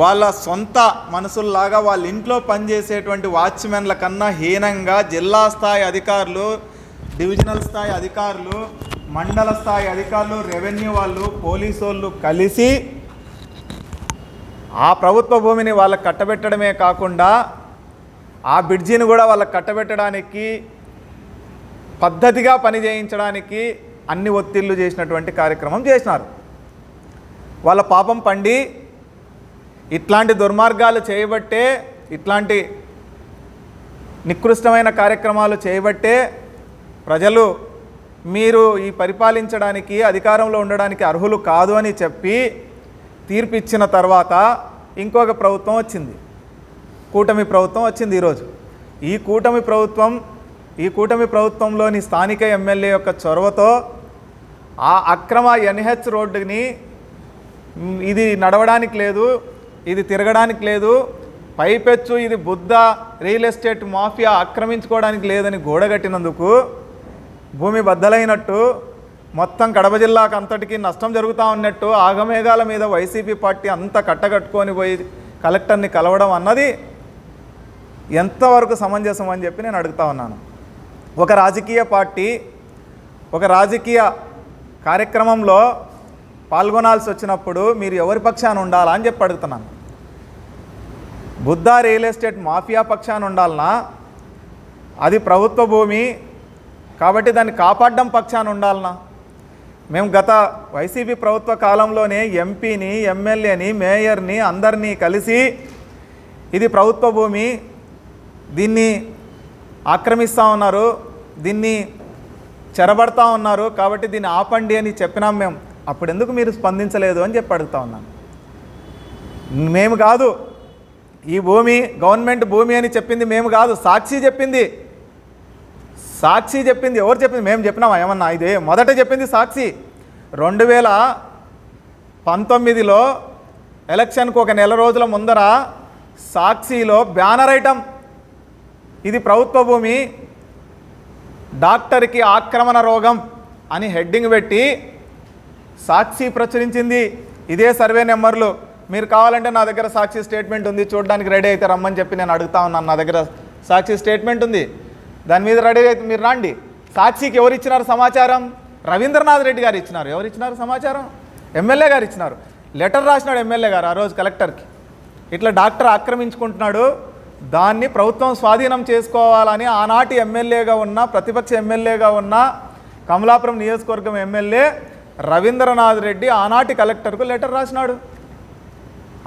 వాళ్ళ సొంత మనసుల్లాగా వాళ్ళ ఇంట్లో పనిచేసేటువంటి వాచ్మెన్ల కన్నా హీనంగా జిల్లా స్థాయి అధికారులు డివిజనల్ స్థాయి అధికారులు మండల స్థాయి అధికారులు రెవెన్యూ వాళ్ళు పోలీసు వాళ్ళు కలిసి ఆ ప్రభుత్వ భూమిని వాళ్ళకి కట్టబెట్టడమే కాకుండా ఆ బ్రిడ్జిని కూడా వాళ్ళకి కట్టబెట్టడానికి పద్ధతిగా పని చేయించడానికి అన్ని ఒత్తిళ్ళు చేసినటువంటి కార్యక్రమం చేసినారు. వాళ్ళ పాపం పండి ఇట్లాంటి దుర్మార్గాలు చేయబట్టే ఇట్లాంటి నికృష్టమైన కార్యక్రమాలు చేయబట్టే ప్రజలు మీరు ఈ పరిపాలించడానికి అధికారంలో ఉండడానికి అర్హులు కాదు అని చెప్పి తీర్పిచ్చిన తర్వాత ఇంకొక ప్రభుత్వం వచ్చింది. కూటమి ప్రభుత్వం వచ్చింది ఈరోజు. ఈ కూటమి ప్రభుత్వం ఈ కూటమి ప్రభుత్వంలోని స్థానిక ఎమ్మెల్యే యొక్క చొరవతో ఆ అక్రమ ఎన్హెచ్ రోడ్డుని ఇది నడవడానికి లేదు ఇది తిరగడానికి లేదు పైపెచ్చు ఇది బుద్ధ రియల్ ఎస్టేట్ మాఫియా ఆక్రమించుకోవడానికి లేదని గోడగట్టినందుకు భూమి బద్దలైనట్టు మొత్తం కడప జిల్లాకు అంతటికీ నష్టం జరుగుతూ ఉన్నట్టు ఆగమేఘాల మీద వైసీపీ పార్టీ అంతా కట్టకట్టుకొని పోయి కలెక్టర్ని కలవడం అన్నది ఎంతవరకు సమంజసం అని చెప్పి నేను అడుగుతా ఉన్నాను. ఒక రాజకీయ పార్టీ ఒక రాజకీయ కార్యక్రమంలో పాల్గొనాల్సి వచ్చినప్పుడు మీరు ఎవరి పక్షాన ఉండాలా అని చెప్పి అడుగుతున్నాను. బుద్ధా రియల్ ఎస్టేట్ మాఫియా పక్షాన ఉండాలనా? అది ప్రభుత్వ భూమి కాబట్టి దాన్ని కాపాడడం పక్షాన ఉండాలనా? మేము గత వైసీపీ ప్రభుత్వ కాలంలోనే ఎంపీని ఎమ్మెల్యేని మేయర్ని అందరినీ కలిసి ఇది ప్రభుత్వ భూమి దీన్ని ఆక్రమిస్తూ ఉన్నారు దీన్ని చెరబడతా ఉన్నారు కాబట్టి దీన్ని ఆపండి అని చెప్పినాం మేము. అప్పుడు ఎందుకు మీరు స్పందించలేదు అని చెప్పి అడుగుతా ఉన్నాను. మేము కాదు ఈ భూమి గవర్నమెంట్ భూమి అని చెప్పింది మేము కాదు సాక్షి చెప్పింది. సాక్షి చెప్పింది ఎవరు చెప్పింది? మేము చెప్పినామా? ఏమన్నా? ఇది మొదట చెప్పింది సాక్షి. రెండు వేల పంతొమ్మిదిలో ఎలక్షన్కు ఒక నెల రోజుల ముందర సాక్షిలో బ్యానర్ ఐటమ్. ఇది ప్రభుత్వ భూమి డాక్టర్కి ఆక్రమణ రోగం అని హెడ్డింగ్ పెట్టి సాక్షి ప్రచురించింది ఇదే సర్వే నెంబర్లు. మీరు కావాలంటే నా దగ్గర సాక్షి స్టేట్మెంట్ ఉంది చూడడానికి రెడీ అయితే రమ్మని చెప్పి నేను అడుగుతా ఉన్నాను నా దగ్గర సాక్షి స్టేట్మెంట్ ఉంది. దాని మీద రెడీ అయితే మీరు రాండి. సాక్షికి ఎవరు ఇచ్చినారు సమాచారం? రవీంద్రనాథ్ రెడ్డి గారు ఇచ్చినారు. ఎవరు ఇచ్చినారు సమాచారం? ఎమ్మెల్యే గారు ఇచ్చినారు. లెటర్ రాసినాడు ఎమ్మెల్యే గారు ఆ రోజు కలెక్టర్కి. ఇట్లా డాక్టర్ ఆక్రమించుకుంటున్నాడు దాన్ని ప్రభుత్వం స్వాధీనం చేసుకోవాలని ఆనాటి ఎమ్మెల్యేగా ఉన్న ప్రతిపక్ష ఎమ్మెల్యేగా ఉన్న కమలాపురం నియోజకవర్గం ఎమ్మెల్యే రవీంద్రనాథ్ రెడ్డి ఆనాటి కలెక్టర్కు లెటర్ రాసినాడు.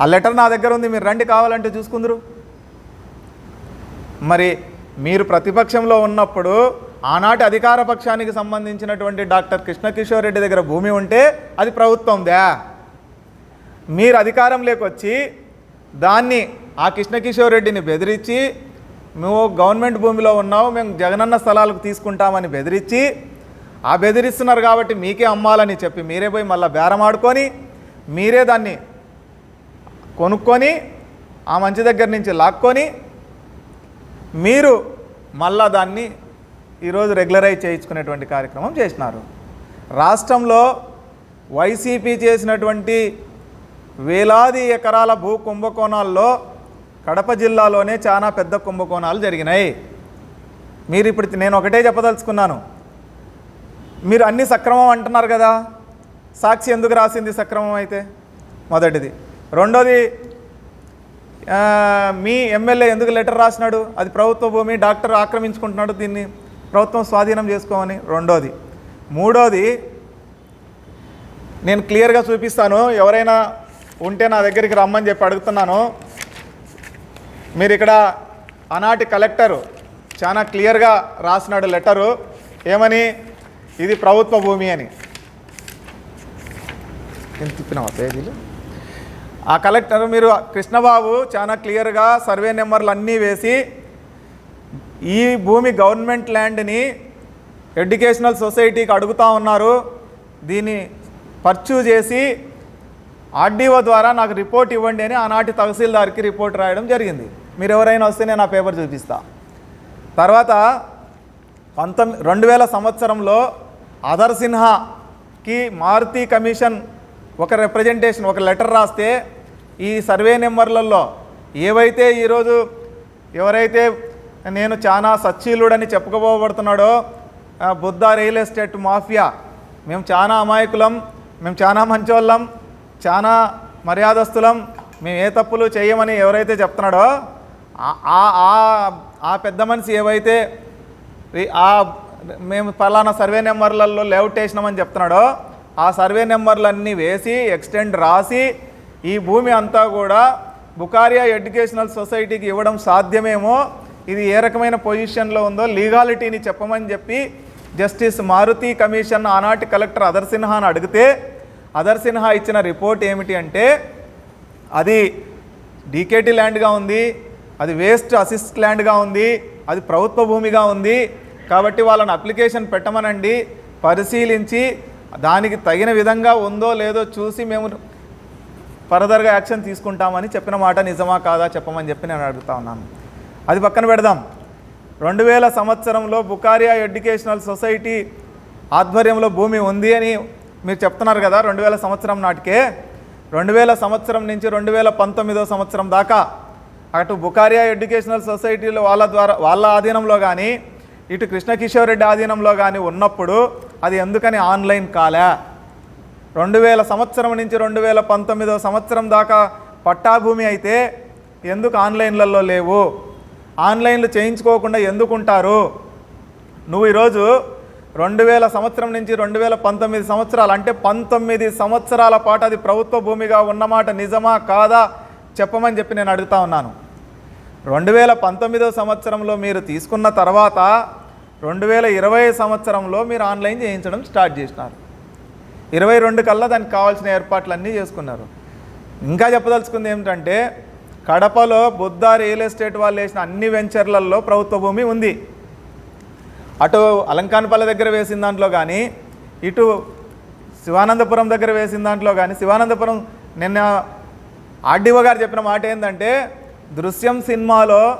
ఆ లెటర్ నా దగ్గర ఉంది మీరు రండి కావాలంటే చూసుకుందరు. మరి మీరు ప్రతిపక్షంలో ఉన్నప్పుడు ఆనాటి అధికార పక్షానికి సంబంధించినటువంటి డాక్టర్ కృష్ణకిషోర్ రెడ్డి దగ్గర భూమి ఉంటే అది ప్రభుత్వందా. మీరు అధికారం లేకొచ్చి దాన్ని ఆ కృష్ణకిషోర్ రెడ్డిని బెదిరించి నువ్వు గవర్నమెంట్ భూమిలో ఉన్నావు మేము జగనన్న స్థలాలకు తీసుకుంటామని బెదిరించి ఆ బెదిరిస్తున్నారు కాబట్టి మీకే అమ్మాలని చెప్పి మీరే పోయి మళ్ళీ బేరం ఆడుకొని మీరే దాన్ని కొనుక్కొని ఆ మంచి దగ్గర నుంచి లాక్కొని మీరు మళ్ళా దాన్ని ఈరోజు రెగ్యులరైజ్ చేయించుకునేటువంటి కార్యక్రమం చేసినారు. రాష్ట్రంలో వైసీపీ చేసినటువంటి వేలాది ఎకరాల భూ కుంభకోణాల్లో కడప జిల్లాలోనే చాలా పెద్ద కుంభకోణాలు జరిగినాయి. మీరు ఇప్పుడు నేను ఒకటే చెప్పదలుచుకున్నాను. మీరు అన్ని సక్రమం అంటున్నారు కదా? సాక్షి ఎందుకు రాసింది సక్రమం అయితే? మొదటిది. రెండోది మీ ఎమ్మెల్యే ఎందుకు లెటర్ రాసినాడు? అది ప్రభుత్వ భూమి డాక్టర్ ఆక్రమించుకుంటున్నాడు దీన్ని ప్రభుత్వం స్వాధీనం చేసుకోమని. రెండోది. మూడోది నేను క్లియర్గా చూపిస్తాను. ఎవరైనా ఉంటే నా దగ్గరికి రమ్మని చెప్పి అడుగుతున్నాను. మీరు ఇక్కడ ఆనాటి కలెక్టరు చాలా క్లియర్గా రాసినాడు లెటరు. ఏమని? ఇది ప్రభుత్వ భూమి అని. నేను తిప్పినావా పేజీలు ఆ కలెక్టర్ మీరు కృష్ణబాబు చాలా క్లియర్గా సర్వే నెంబర్లు అన్నీ వేసి ఈ భూమి గవర్నమెంట్ ల్యాండ్ని ఎడ్యుకేషనల్ సొసైటీకి అడుగుతూ ఉన్నారు. దీన్ని పర్చూ చేసి ఆర్డీఓ ద్వారా నాకు రిపోర్ట్ ఇవ్వండి అని ఆనాటి తహసీల్దార్కి రిపోర్ట్ రాయడం జరిగింది. మీరు ఎవరైనా వస్తే నేను ఆ పేపర్ చూపిస్తా. తర్వాత పంతొమ్మిది రెండు వేల సంవత్సరంలో అదర్ సిన్హాకి మారుతి కమిషన్ ఒక రిప్రజెంటేషన్ ఒక లెటర్ రాస్తే ఈ సర్వే నెంబర్లలో ఏవైతే ఈరోజు ఎవరైతే నేను చాలా సచ్చీలుడని చెప్పుకోబోబడుతున్నాడో బుద్ధ రియల్ ఎస్టేట్ మాఫియా మేము చాలా అమాయకులం మేము చాలా మంచోళ్ళం చాలా మర్యాదస్తులం మేము ఏ తప్పులు చేయమని ఎవరైతే చెప్తున్నాడో ఆ- ఆ- ఆ- పెద్ద మనిషి ఏవైతే ఆ మేము పలానా సర్వే నెంబర్లలో లేఅవుట్ వేసినామని చెప్తున్నాడో. ఆ సర్వే నెంబర్లన్నీ వేసి ఎక్స్టెండ్ రాసి ఈ భూమి అంతా కూడా బుకారియా ఎడ్యుకేషనల్ సొసైటీకి ఇవ్వడం సాధ్యమేమో ఇది ఏ రకమైన పొజిషన్లో ఉందో లీగాలిటీని చెప్పమని చెప్పి జస్టిస్ మారుతి కమిషన్ ఆనాటి కలెక్టర్ అదర్ సిన్హాను అడిగితే అదర్ సిన్హా ఇచ్చిన రిపోర్ట్ ఏమిటి అంటే అది డీకేటీ ల్యాండ్గా ఉంది అది వేస్ట్ అసిస్ట్ ల్యాండ్గా ఉంది అది ప్రభుత్వ భూమిగా ఉంది కాబట్టి వాళ్ళని అప్లికేషన్ పెట్టమనండి. పరిశీలించి దానికి తగిన విధంగా ఉందో లేదో చూసి మేము ఫర్దర్గా యాక్షన్ తీసుకుంటామని చెప్పిన మాట నిజమా కాదా చెప్పమని చెప్పి నేను అడుగుతా ఉన్నాను. అది పక్కన పెడదాం. రెండు వేల సంవత్సరంలో బుకారియా ఎడ్యుకేషనల్ సొసైటీ ఆధ్వర్యంలో భూమి ఉంది అని మీరు చెప్తున్నారు కదా రెండు వేల సంవత్సరం నాటికే. రెండు వేల సంవత్సరం నుంచి రెండు వేల పంతొమ్మిదో సంవత్సరం దాకా అటు బుకారియా ఎడ్యుకేషనల్ సొసైటీలో వాళ్ళ ద్వారా వాళ్ళ ఆధీనంలో కానీ ఇటు కృష్ణకిషోర్ రెడ్డి ఆధీనంలో కానీ ఉన్నప్పుడు అది ఎందుకని ఆన్లైన్ కాలే? రెండు వేల సంవత్సరం నుంచి రెండు వేల పంతొమ్మిదో సంవత్సరం దాకా పట్టాభూమి అయితే ఎందుకు ఆన్లైన్లలో లేవు? ఆన్లైన్లు చేయించుకోకుండా ఎందుకుంటారు? నువ్వు ఈరోజు రెండు వేల సంవత్సరం నుంచి రెండు వేల పంతొమ్మిది సంవత్సరాలు అంటే పంతొమ్మిది సంవత్సరాల పాటు అది ప్రభుత్వ భూమిగా ఉన్నమాట నిజమా కాదా? చెప్పమని చెప్పి నేను అడుగుతా ఉన్నాను. రెండు వేల పంతొమ్మిదో సంవత్సరంలో మీరు తీసుకున్న తర్వాత రెండు వేల ఇరవై సంవత్సరంలో మీరు ఆన్లైన్ చేయించడం స్టార్ట్ చేసినారు. ఇరవై రెండు కల్లా దానికి కావాల్సిన ఏర్పాట్లన్నీ చేసుకున్నారు. ఇంకా చెప్పదలుచుకుంది ఏమిటంటే కడపలో బుద్ధ రియల్ ఎస్టేట్ వాళ్ళు వేసిన అన్ని వెంచర్లలో ప్రభుత్వ భూమి ఉంది. అటు అలంకానపల్లి దగ్గర వేసిన దాంట్లో కానీ ఇటు శివానందపురం దగ్గర వేసిన దాంట్లో కానీ శివానందపురం నిన్న ఆర్డీఓ గారు చెప్పిన మాట ఏంటంటే దృశ్యం సినిమాలో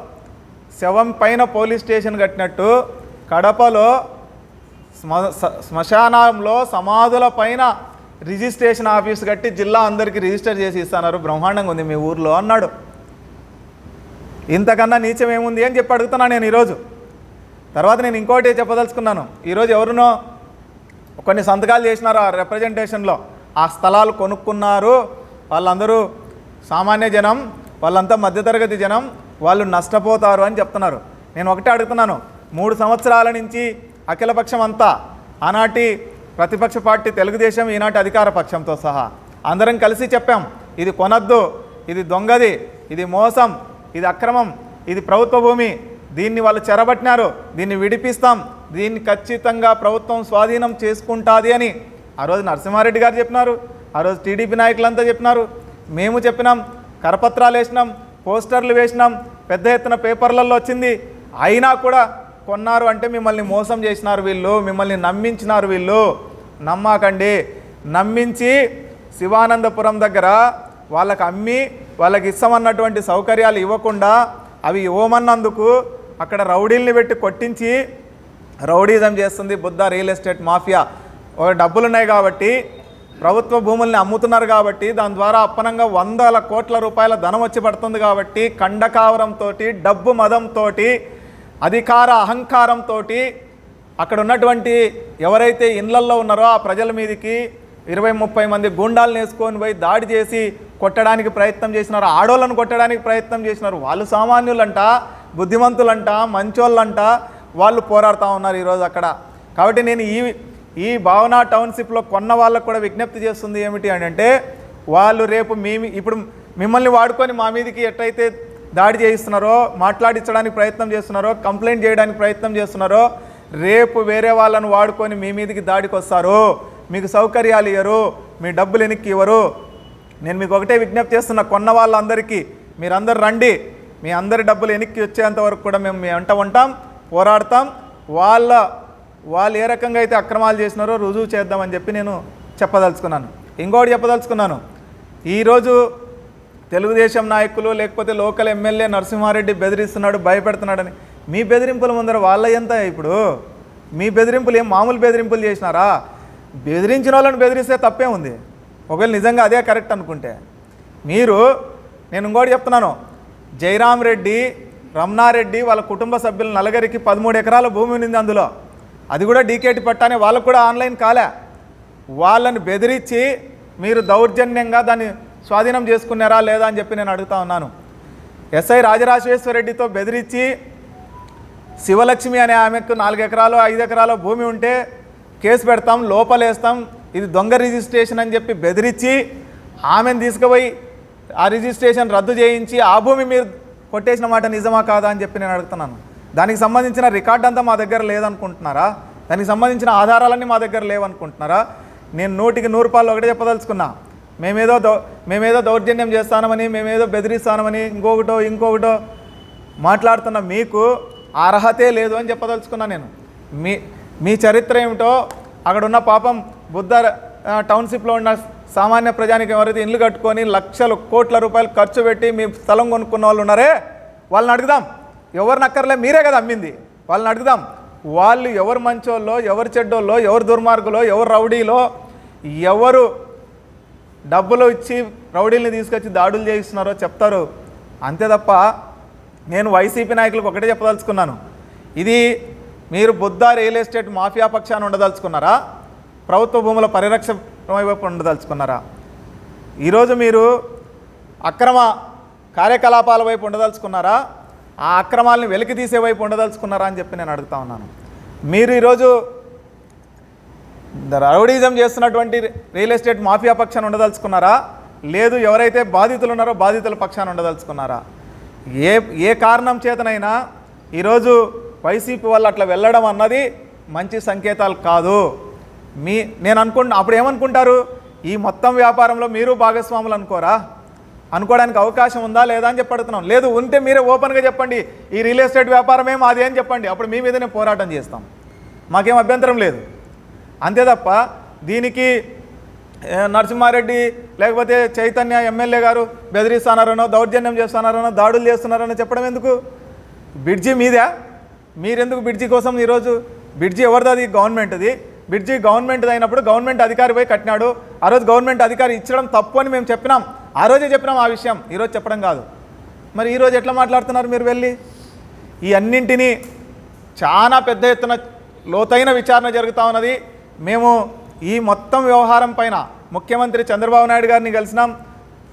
శవం పైన పోలీస్ స్టేషన్ కట్టినట్టు కడపలో శ్మ శ్మశానంలో సమాధుల పైన రిజిస్ట్రేషన్ ఆఫీస్ కట్టి జిల్లా అందరికీ రిజిస్టర్ చేసి ఇస్తున్నారు. బ్రహ్మాండంగా ఉంది మీ ఊర్లో అన్నాడు. ఇంతకన్నా నీచం ఏముంది అని చెప్పి అడుగుతున్నాను నేను ఈరోజు. తర్వాత నేను ఇంకోటి చెప్పదలుచుకున్నాను. ఈరోజు ఎవరునో కొన్ని సంతకాలు చేసినారు ఆ రిప్రజెంటేషన్లో ఆ స్థలాలు కొనుక్కున్నారు. వాళ్ళందరూ సామాన్య జనం వాళ్ళంతా మధ్యతరగతి జనం వాళ్ళు నష్టపోతారు అని చెప్తున్నారు. నేను ఒకటే అడుగుతున్నాను. మూడు సంవత్సరాల నుంచి అఖిలపక్షం అంతా ఆనాటి ప్రతిపక్ష పార్టీ తెలుగుదేశం ఈనాటి అధికార పక్షంతో సహా అందరం కలిసి చెప్పాం ఇది కొనద్దు ఇది దొంగది ఇది మోసం ఇది అక్రమం ఇది ప్రభుత్వ భూమి దీన్ని వాళ్ళు చెరబట్టినారు దీన్ని విడిపిస్తాం దీన్ని ఖచ్చితంగా ప్రభుత్వం స్వాధీనం చేసుకుంటుంది అని ఆ రోజు నరసింహారెడ్డి గారు చెప్పినారు ఆ రోజు టీడీపీ నాయకులంతా చెప్పినారు. మేము చెప్పినాం కరపత్రాలు వేసినాం పోస్టర్లు వేసినాం పెద్ద ఎత్తున పేపర్లలో వచ్చింది. అయినా కూడా కొన్నారు అంటే మిమ్మల్ని మోసం చేసినారు వీళ్ళు మిమ్మల్ని నమ్మించినారు వీళ్ళు. నమ్మాకండి. నమ్మించి శివానందపురం దగ్గర వాళ్ళకి అమ్మి వాళ్ళకి ఇస్తామన్నటువంటి సౌకర్యాలు ఇవ్వకుండా అవి ఇవ్వమన్నందుకు అక్కడ రౌడీల్ని పెట్టి కొట్టించి రౌడీజం చేస్తుంది బుద్ధ రియల్ ఎస్టేట్ మాఫియా. ఒక డబ్బులు ఉన్నాయి కాబట్టి ప్రభుత్వ భూముల్ని అమ్ముతున్నారు కాబట్టి దాని ద్వారా అప్పనంగా వందల కోట్ల రూపాయల ధనం వచ్చి పడుతుంది కాబట్టి కండకావరంతో డబ్బు మదంతో అధికార అహంకారంతో అక్కడ ఉన్నటువంటి ఎవరైతే ఇళ్ళల్లో ఉన్నారో ఆ ప్రజల మీదకి ఇరవై ముప్పై మంది గుండాలను వేసుకొని పోయి దాడి చేసి కొట్టడానికి ప్రయత్నం చేసినారు ఆడోళ్ళను కొట్టడానికి ప్రయత్నం చేసినారు. వాళ్ళు సామాన్యులంట బుద్ధిమంతులంట మంచోళ్ళంట వాళ్ళు పోరాడుతూ ఉన్నారు ఈరోజు అక్కడ. కాబట్టి నేను ఈ ఈ భావన టౌన్షిప్లో కొన్న వాళ్ళకు కూడా విజ్ఞప్తి చేస్తుంది ఏమిటి అని అంటే వాళ్ళు రేపు మీ ఇప్పుడు మిమ్మల్ని వాడుకొని మా మీదకి ఎట్టయితే దాడి చేయిస్తున్నారో మాట్లాడించడానికి ప్రయత్నం చేస్తున్నారో కంప్లైంట్ చేయడానికి ప్రయత్నం చేస్తున్నారో రేపు వేరే వాళ్ళను వాడుకొని మీ మీదకి దాడికి వస్తారు. మీకు సౌకర్యాలు ఇవ్వరు మీ డబ్బులు వెనక్కి ఇవ్వరు. నేను మీకు ఒకటే విజ్ఞప్తి చేస్తున్నా కొన్న వాళ్ళందరికీ మీరందరూ రండి. మీ అందరి డబ్బులు వెనక్కి వచ్చేంత వరకు కూడా మేము మీ వెంట ఉంటాం పోరాడతాం. వాళ్ళ వాళ్ళు ఏ రకంగా అయితే అక్రమాలు చేసినారో రుజువు చేద్దామని చెప్పి నేను చెప్పదలుచుకున్నాను. ఇంకోటి చెప్పదలుచుకున్నాను. ఈరోజు తెలుగుదేశం నాయకులు లేకపోతే లోకల్ ఎమ్మెల్యే నరసింహారెడ్డి బెదిరిస్తున్నాడు భయపెడుతున్నాడని. మీ బెదిరింపుల ముందర వాళ్ళ ఎంత ఇప్పుడు? మీ బెదిరింపులు ఏం మామూలు బెదిరింపులు చేసినారా? బెదిరించిన వాళ్ళని బెదిరిస్తే తప్పే ఉంది. ఒకవేళ నిజంగా అదే కరెక్ట్ అనుకుంటే. మీరు నేను ఇంకోటి చెప్తున్నాను. జయరామ్ రెడ్డి రమణారెడ్డి వాళ్ళ కుటుంబ సభ్యులు నలుగురికి పదమూడు ఎకరాల భూమి ఉంది అందులో. అది కూడా డీకేటి పట్టానే వాళ్ళకు కూడా ఆన్లైన్ కాలే. వాళ్ళని బెదిరించి మీరు దౌర్జన్యంగా దాన్ని స్వాధీనం చేసుకున్నారా లేదా అని చెప్పి నేను అడుగుతా ఉన్నాను. ఎస్ఐ రాజరాజేశ్వర రెడ్డితో బెదిరించి శివలక్ష్మి అనే ఆమెకు నాలుగు ఎకరాలు ఐదు ఎకరాలు భూమి ఉంటే కేసు పెడతాం లోపలేస్తాం ఇది దొంగ రిజిస్ట్రేషన్ అని చెప్పి బెదిరించి ఆమెను తీసుకుపోయి ఆ రిజిస్ట్రేషన్ రద్దు చేయించి ఆ భూమి మీరు కొట్టేసిన మాట నిజమా కాదా అని చెప్పి నేను అడుగుతున్నాను. దానికి సంబంధించిన రికార్డ్ అంతా మా దగ్గర లేదనుకుంటున్నారా? దానికి సంబంధించిన ఆధారాలన్నీ మా దగ్గర లేవనుకుంటున్నారా? నేను నూటికి నూరు రూపాయలు ఒకటే చెప్పదలుచుకున్నా. మేమేదో దౌ మేమేదో దౌర్జన్యం చేస్తానమని మేమేదో బెదిరిస్తానమని ఇంకొకటో ఇంకొకటో మాట్లాడుతున్న మీకు అర్హతే లేదు అని చెప్పదలుచుకున్నా నేను. మీ మీ చరిత్ర ఏమిటో అక్కడ ఉన్న పాపం బుద్ధ టౌన్షిప్లో ఉన్న సామాన్య ప్రజానికి ఎవరైతే ఇల్లు కట్టుకొని లక్షలు కోట్ల రూపాయలు ఖర్చు పెట్టి మీ స్థలం కొనుక్కున్న వాళ్ళు ఉన్నారే వాళ్ళని అడుగుదాం. ఎవరిని అక్కర్లే మీరే కదా అమ్మింది. వాళ్ళని అడుగుదాం. వాళ్ళు ఎవరు మంచోళ్ళో ఎవరు చెడ్డోళ్ళో ఎవరు దుర్మార్గులో ఎవరు రౌడీలో ఎవరు డబ్బులు ఇచ్చి రౌడీల్ని తీసుకొచ్చి దాడులు చేయిస్తున్నారో చెప్తారు. అంతే తప్ప నేను వైసీపీ నాయకులకు ఒకటే చెప్పదలుచుకున్నాను. ఇది మీరు బుద్ధ రియల్ ఎస్టేట్ మాఫియా పక్షాన్ని ఉండదలుచుకున్నారా? ప్రభుత్వ భూముల పరిరక్షణ వైపు ఉండదలుచుకున్నారా? ఈరోజు మీరు అక్రమ కార్యకలాపాల వైపు ఉండదలుచుకున్నారా? ఆ అక్రమాలని వెలికి తీసే వైపు ఉండదలుచుకున్నారా అని చెప్పి నేను అడుగుతా ఉన్నాను. మీరు ఈరోజు రౌడీజం చేస్తున్నటువంటి రియల్ ఎస్టేట్ మాఫియా పక్షాన్ని ఉండదలుచుకున్నారా? లేదు ఎవరైతే బాధితులు ఉన్నారో బాధితుల పక్షాన్ని ఉండదలుచుకున్నారా? ఏ ఏ కారణం చేతనైనా ఈరోజు వైసీపీ వాళ్ళు అట్లా వెళ్ళడం అన్నది మంచి సంకేతాలు కాదు. మీ నేను అనుకుంటున్నా అప్పుడు ఏమనుకుంటారు? ఈ మొత్తం వ్యాపారంలో మీరు భాగస్వాములు అనుకోరా? అనుకోవడానికి అవకాశం ఉందా లేదా అని చెప్పి అడుగుతున్నాం. లేదు ఉంటే మీరే ఓపెన్గా చెప్పండి. ఈ రియల్ ఎస్టేట్ వ్యాపారమే మాది అని చెప్పండి. అప్పుడు మీ మీదనే పోరాటం చేస్తాం. మాకేం అభ్యంతరం లేదు. అంతే తప్ప దీనికి నరసింహారెడ్డి లేకపోతే చైతన్య ఎమ్మెల్యే గారు బెదిరిస్తున్నారనో దౌర్జన్యం చేస్తున్నారనో దాడులు చేస్తున్నారనో చెప్పడం ఎందుకు? బ్రిడ్జి మీదే? మీరెందుకు బ్రిడ్జి కోసం ఈరోజు? బ్రిడ్జి ఎవరిది అది గవర్నమెంట్ది. బ్రిడ్జి గవర్నమెంట్ అయినప్పుడు గవర్నమెంట్ అధికారి పోయి కట్టినాడు. ఆ రోజు గవర్నమెంట్ అధికారి ఇచ్చడం తప్పు అని మేము చెప్పినాం. ఆ రోజే చెప్పినాం ఆ విషయం. ఈరోజు చెప్పడం కాదు. మరి ఈరోజు ఎట్లా మాట్లాడుతున్నారు మీరు వెళ్ళి? ఈ అన్నింటినీ చాలా పెద్ద ఎత్తున లోతైన విచారణ జరుగుతూ ఉన్నది. మేము ఈ మొత్తం వ్యవహారం పైన ముఖ్యమంత్రి చంద్రబాబు నాయుడు గారిని కలిసినాం.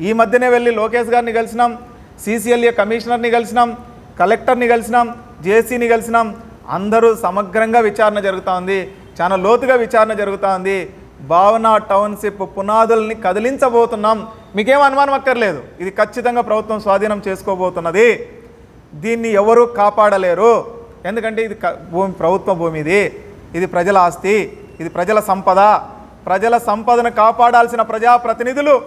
ఈ మధ్యనే వెళ్ళి లోకేష్ గారిని కలిసినాం. సీసీఎల్ఏ కమిషనర్ని కలిసినాం. కలెక్టర్ని కలిసినాం. జేసీని కలిసినాం. అందరూ సమగ్రంగా విచారణ జరుగుతూ ఉంది. చాలా లోతుగా విచారణ జరుగుతూ ఉంది. భావన టౌన్షిప్ పునాదుల్ని కదిలించబోతున్నాం. మీకేం అనుమానం అక్కర్లేదు. ఇది ఖచ్చితంగా ప్రభుత్వం స్వాధీనం చేసుకోబోతున్నది. దీన్ని ఎవరు కాపాడలేరు. ఎందుకంటే ఇది క- భూమి ప్రభుత్వ భూమి ఇది. ఇది ప్రజల ఆస్తి ఇది ప్రజల సంపద. ప్రజల సంపదను కాపాడాల్సిన ప్రజాప్రతినిధులు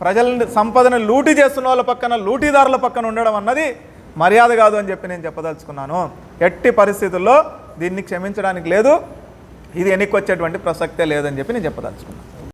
ప్రజల సంపదను లూటీ చేస్తున్న వాళ్ళ పక్కన లూటీదారుల పక్కన ఉండడం అన్నది మర్యాద కాదు అని చెప్పి నేను చెప్పదలుచుకున్నాను. ఎట్టి పరిస్థితుల్లో దీన్ని క్షమించడానికి లేదు. ఇది ఎన్నికొచ్చేటువంటి ప్రసక్తే లేదని చెప్పి నేను చెప్పదలుచుకున్నాను.